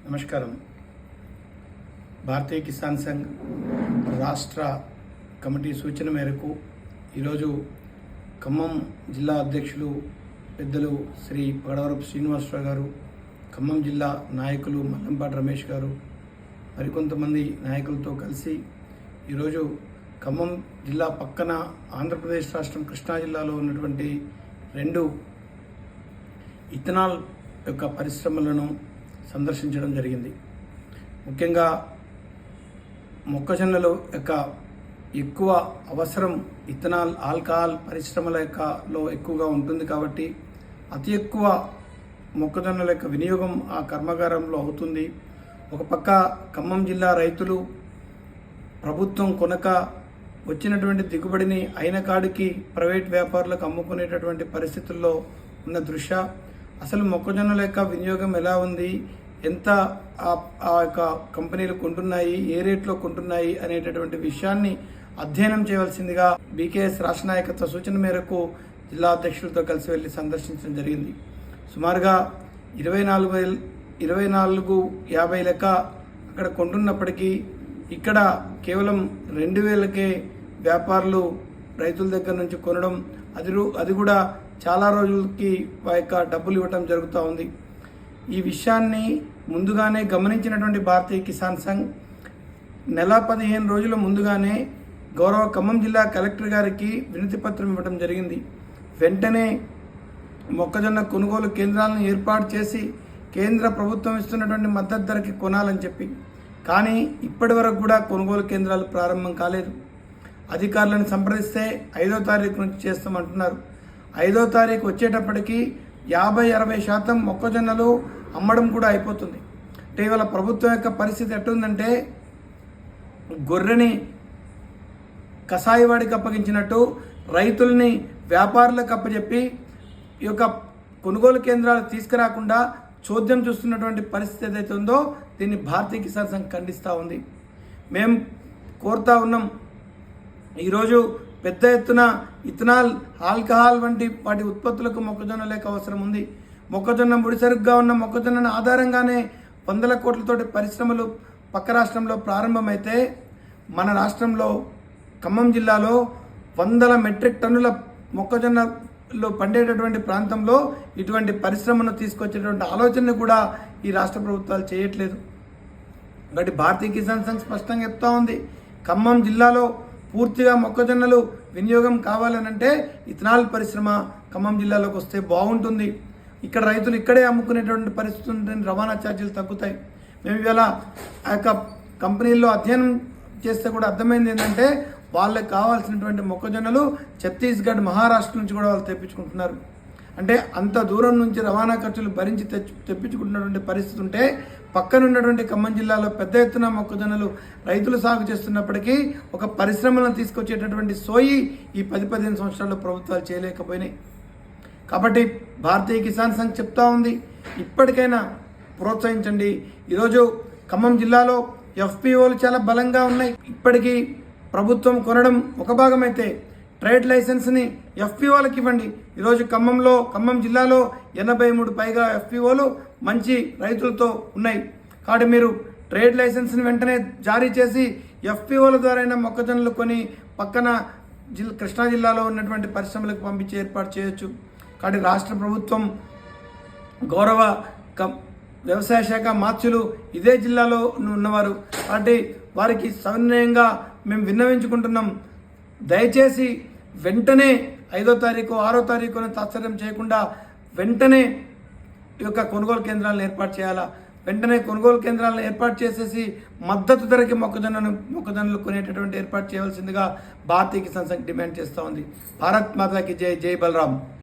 నమస్కారం. భారతీయ కిసాన్ సంఘ్ రాష్ట్ర కమిటీ సూచన మేరకు ఈరోజు ఖమ్మం జిల్లా అధ్యక్షులు పెద్దలు శ్రీ పగడవరపు శ్రీనివాసరావు గారు ఖమ్మం జిల్లా నాయకులు మల్లంపాటి రమేష్ గారు మరికొంతమంది నాయకులతో కలిసి ఈరోజు ఖమ్మం జిల్లా పక్కన ఆంధ్రప్రదేశ్ రాష్ట్రం కృష్ణా జిల్లాలో ఉన్నటువంటి రెండు ఇథనాల్ యొక్క పరిశ్రమలను సందర్శించడం జరిగింది. ముఖ్యంగా మొక్కజొన్నలు యొక్క ఎక్కువ అవసరం ఇథనాల్ ఆల్కహాల్ పరిశ్రమల యొక్క లో ఎక్కువగా ఉంటుంది కాబట్టి అతి ఎక్కువ మొక్కజొన్నల యొక్క వినియోగం ఆ కర్మాగారంలో అవుతుంది. ఒక పక్క ఖమ్మం జిల్లా రైతులు ప్రభుత్వం కొనక వచ్చినటువంటి దిగుబడిని అయిన కాడికి ప్రైవేట్ వ్యాపారులకు అమ్ముకునేటటువంటి పరిస్థితుల్లో ఉన్న దృశ్య. అసలు మొక్కజొన్నల యొక్క వినియోగం ఎలా ఉంది? ఎంత ఆ ఆ యొక్క కంపెనీలు కొంటున్నాయి ఏ రేట్లో కొంటున్నాయి అనేటటువంటి విషయాన్ని అధ్యయనం చేయవలసిందిగా బీకేఎస్ రాష్ట్ర నాయకత్వ సూచన మేరకు జిల్లా అధ్యక్షులతో కలిసి వెళ్ళి సందర్శించడం జరిగింది. సుమారుగా ఇరవై నాలుగు వేల ఇరవై నాలుగు యాభై లెక్క అక్కడ కొంటున్నప్పటికీ ఇక్కడ కేవలం రెండు వేలకే వ్యాపారులు రైతుల దగ్గర నుంచి కొనడం అది రూ- అది కూడా చాలా రోజులకి ఆ యొక్క డబ్బులు ఇవ్వటం జరుగుతూ ఉంది. ఈ విషయాన్ని ముందుగానే గమనించినటువంటి భారతీయ కిసాన్ సంఘ్ నెల పదిహేను రోజుల ముందుగానే గౌరవ ఖమ్మం జిల్లా కలెక్టర్ గారికి వినతి పత్రం ఇవ్వడం జరిగింది. వెంటనే మొక్కజొన్న కొనుగోలు కేంద్రాలను ఏర్పాటు చేసి కేంద్ర ప్రభుత్వం ఇస్తున్నటువంటి మద్దతు ధరకి కొనాలని చెప్పి. కానీ ఇప్పటి వరకు కూడా కొనుగోలు కేంద్రాలు ప్రారంభం కాలేదు. అధికారులను సంప్రదిస్తే ఐదో తారీఖు నుంచి చేస్తామంటున్నారు. ఐదో తారీఖు వచ్చేటప్పటికీ యాభై అరవై శాతం మొక్కజొన్నలు అమ్మడం కూడా అయిపోతుంది. అంటే ఇవాళ ప్రభుత్వం యొక్క పరిస్థితి ఎట్టుందంటే గొర్రెని కషాయవాడికి అప్పగించినట్టు రైతుల్ని వ్యాపారులకు అప్పచెప్పి ఈ యొక్క కొనుగోలు కేంద్రాలు తీసుకురాకుండా చోద్యం చూస్తున్నటువంటి పరిస్థితి ఏదైతే ఉందో దీన్ని భారతీయ కిసాన్ సంఘ్ ఖండిస్తూ ఉంది. మేము కోరుతా ఉన్నాం ఈరోజు పెద్ద ఎత్తున ఇథనాల్ ఆల్కహాల్ వంటి వాటి ఉత్పత్తులకు మొక్కజొన్న లేక అవసరం ఉంది. మొక్కజొన్న ముడిసరుగ్గా ఉన్న మొక్కజొన్న ఆధారంగానే వందల కోట్లతోటి పరిశ్రమలు పక్క రాష్ట్రంలో ప్రారంభమైతే మన రాష్ట్రంలో ఖమ్మం జిల్లాలో వందల మెట్రిక్ టన్నుల మొక్కజొన్నలో పండేటటువంటి ప్రాంతంలో ఇటువంటి పరిశ్రమను తీసుకొచ్చేటువంటి ఆలోచన కూడా ఈ రాష్ట్ర ప్రభుత్వాలు చేయట్లేదు. కాబట్టి భారతీయ కిసాన్ సంఘ్ స్పష్టంగా చెప్తా ఉంది. ఖమ్మం జిల్లాలో పూర్తిగా మొక్కజొన్నలు వినియోగం కావాలనంటే ఇథనాల్ పరిశ్రమ ఖమ్మం జిల్లాలోకి వస్తే బాగుంటుంది. ఇక్కడ రైతులు ఇక్కడే అమ్ముకునేటువంటి పరిస్థితి ఉంటుంది రవాణా ఛార్జీలు తగ్గుతాయి. మేము ఇవాళ ఆ యొక్క కంపెనీల్లో అధ్యయనం చేస్తే కూడా అర్థమైంది ఏంటంటే వాళ్ళకి కావాల్సినటువంటి మొక్కజొన్నలు ఛత్తీస్గఢ్ మహారాష్ట్ర నుంచి కూడా వాళ్ళు తెప్పించుకుంటున్నారు. అంటే అంత దూరం నుంచి రవాణా ఖర్చులు భరించి తెచ్చు తెప్పించుకుంటున్నటువంటి పరిస్థితి ఉంటే పక్కనున్నటువంటి ఖమ్మం జిల్లాలో పెద్ద ఎత్తున మొక్కజొన్నలు రైతులు సాగు చేస్తున్నప్పటికీ ఒక పరిశ్రమలను తీసుకొచ్చేటటువంటి సోయి ఈ పది పదిహేను సంవత్సరాల్లో ప్రభుత్వాలు చేయలేకపోయినాయి. కాబట్టి భారతీయ కిసాన్ సంఘ్ చెప్తా ఉంది ఇప్పటికైనా ప్రోత్సహించండి. ఈరోజు ఖమ్మం జిల్లాలో ఎఫ్పిఓలు చాలా బలంగా ఉన్నాయి. ఇప్పటికీ ప్రభుత్వం కొనడం ఒక భాగమైతే ట్రేడ్ లైసెన్స్ని ఎఫ్పిఓలకు ఇవ్వండి. ఈరోజు ఖమ్మంలో ఖమ్మం జిల్లాలో ఎనభై మూడు పైగా ఎఫ్పిఓలు మంచి రైతులతో ఉన్నాయి. కాబట్టి మీరు ట్రేడ్ లైసెన్స్ని వెంటనే జారీ చేసి ఎఫ్పిఓల ద్వారా మొక్కజొన్నలు కొని పక్కన జిల్లా కృష్ణా జిల్లాలో ఉన్నటువంటి పరిశ్రమలకు పంపించి ఏర్పాటు చేయొచ్చు. కాబట్టి రాష్ట్ర ప్రభుత్వం గౌరవ కం వ్యవసాయ శాఖ మార్చులు ఇదే జిల్లాలో ఉన్నవారు. కాబట్టి వారికి సవినయంగా మేము విన్నవించుకుంటున్నాం. దయచేసి వెంటనే ఐదో తారీఖు ఆరో తారీఖున తాత్సర్యం చేయకుండా వెంటనే ఈ యొక్క కొనుగోలు కేంద్రాలను ఏర్పాటు చేయాలా? వెంటనే కొనుగోలు కేంద్రాలను ఏర్పాటు చేసేసి మద్దతు ధరకి మొక్కజొన్నను మొక్కజొన్నలు కొనేటటువంటి ఏర్పాటు చేయవలసిందిగా భారతీయ కిసాన్ సంఘ్ డిమాండ్ చేస్తూ ఉంది. భారత్ మాతాకి జై జై బలరాం.